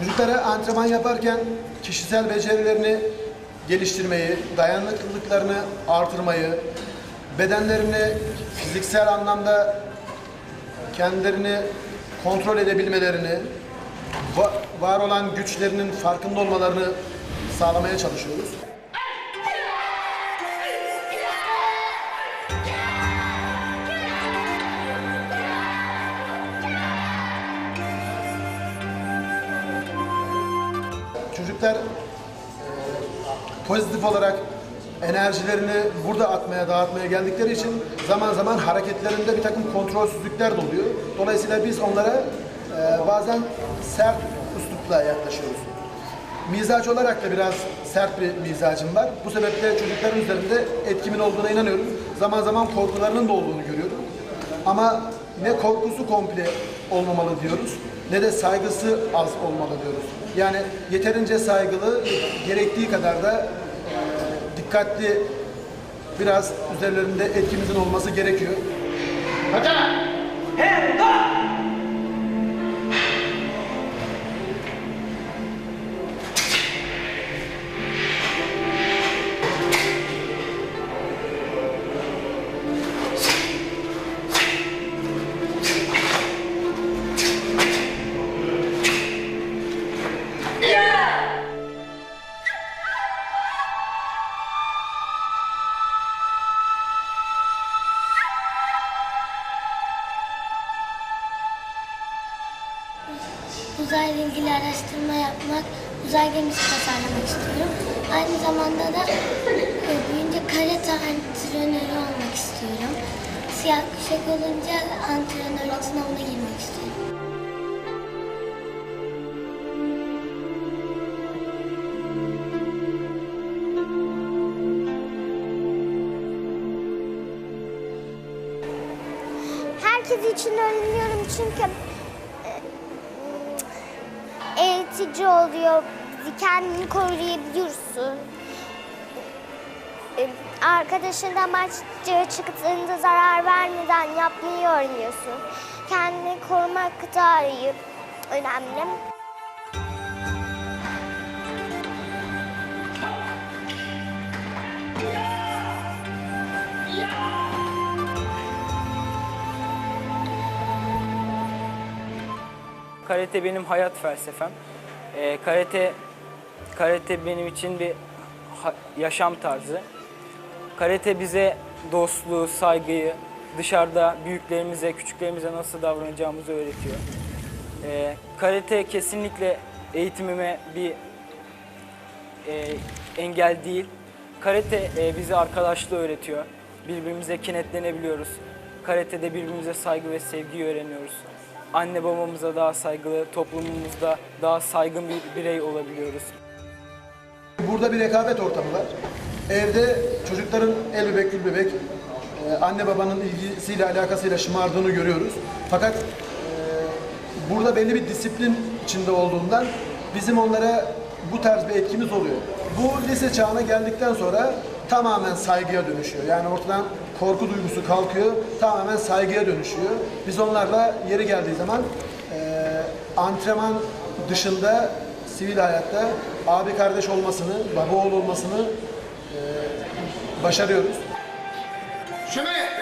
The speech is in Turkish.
Çocuklara antrenman yaparken kişisel becerilerini geliştirmeyi, dayanıklılıklarını artırmayı, bedenlerini fiziksel anlamda kendilerini kontrol edebilmelerini, va- var olan güçlerinin farkında olmalarını sağlamaya çalışıyoruz. Çocuklar e, pozitif olarak enerjilerini burada atmaya, dağıtmaya geldikleri için zaman zaman hareketlerinde bir takım kontrolsüzlükler de oluyor. Dolayısıyla biz onlara e, bazen sert üslupla yaklaşıyoruz. Mizaç olarak da biraz sert bir mizacım var. Bu sebeple çocukların üzerinde etkimin olduğuna inanıyorum. Zaman zaman korkularının da olduğunu görüyorum. Ama ne korkusu komple olmamalı diyoruz, ne de saygısı az olmalı diyoruz. Yani yeterince saygılı, gerektiği kadar da dikkatli, biraz üzerlerinde etkimizin olması gerekiyor. Uzayla ilgili araştırma yapmak, uzay gemisi tasarlamak istiyorum. Aynı zamanda da e, büyüyünce karate antrenörü olmak istiyorum. Siyah kuşak olunca antrenörlük sınavına girmek istiyorum. Herkes için öğreniyorum çünkü eğitici oluyor. Kendini koruyabiliyorsun. E, Arkadaşına maçça çıktığında zarar vermeden yapmayı öğreniyorsun. Kendini korumak daha iyi, önemli. Karate benim hayat felsefem. Ee, karate karate benim için bir yaşam tarzı. Karate bize dostluğu, saygıyı, dışarıda büyüklerimize, küçüklerimize nasıl davranacağımızı öğretiyor. Ee, karate kesinlikle eğitimime bir e, engel değil. Karate e, bize arkadaşlığı öğretiyor. Birbirimize kenetlenebiliyoruz. Karate'de birbirimize saygı ve sevgiyi öğreniyoruz. Anne babamıza daha saygılı, toplumumuzda daha saygın bir birey olabiliyoruz. Burada bir rekabet ortamı var. Evde çocukların el bebek gül bebek e, anne babanın ilgisiyle alakasıyla şımardığını görüyoruz. Fakat e, burada belli bir disiplin içinde olduğundan bizim onlara bu tarz bir etkimiz oluyor. Bu lise çağına geldikten sonra tamamen saygıya dönüşüyor. Yani ortadan korku duygusu kalkıyor, tamamen saygıya dönüşüyor. Biz onlarla yeri geldiği zaman e, antrenman dışında sivil hayatta abi kardeş olmasını, baba oğul olmasını e, başarıyoruz. Chemin,